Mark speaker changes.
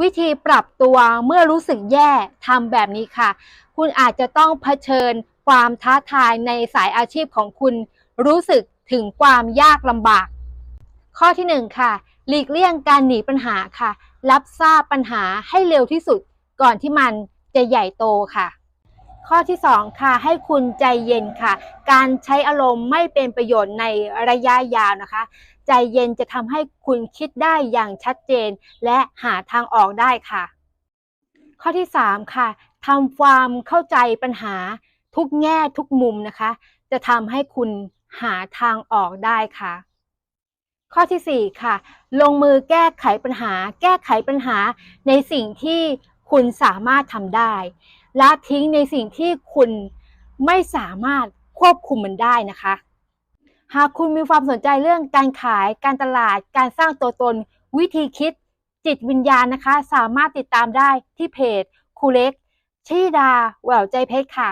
Speaker 1: วิธีปรับตัวเมื่อรู้สึกแย่ทำแบบนี้ค่ะ คุณอาจจะต้องเผชิญความท้าทายในสายอาชีพของคุณ รู้สึกถึงความยากลำบาก ข้อที่หนึ่งค่ะ หลีกเลี่ยงการหนีปัญหาค่ะ รับทราบปัญหาให้เร็วที่สุดก่อนที่มันจะใหญ่โตค่ะ ข้อที่สองค่ะ ให้คุณใจเย็นค่ะ การใช้อารมณ์ไม่เป็นประโยชน์ในระยะยาวนะคะ ใจเย็นจะทำให้คุณคิดได้อย่างชัดเจน และหาทางออกได้ค่ะ ข้อที่ 3 ค่ะทำความเข้าใจปัญหาทุกแง่ทุกมุมนะคะ จะทำให้คุณหาทางออกได้ค่ะ ข้อทีสี่4 ค่ะ ลงมือแก้ไขปัญหา แก้ไขปัญหาในสิ่งที่คุณสามารถทำได้ ละทิ้งในสิ่งที่คุณไม่สามารถควบคุมมันได้นะคะ หากคุณมีความสนใจเรื่องการขาย การตลาด การสร้างตัวตน วิธีคิด จิตวิญญาณนะคะ สามารถติดตามได้ที่เพจครูเล็กชีดาแหววใจเพชรค่ะ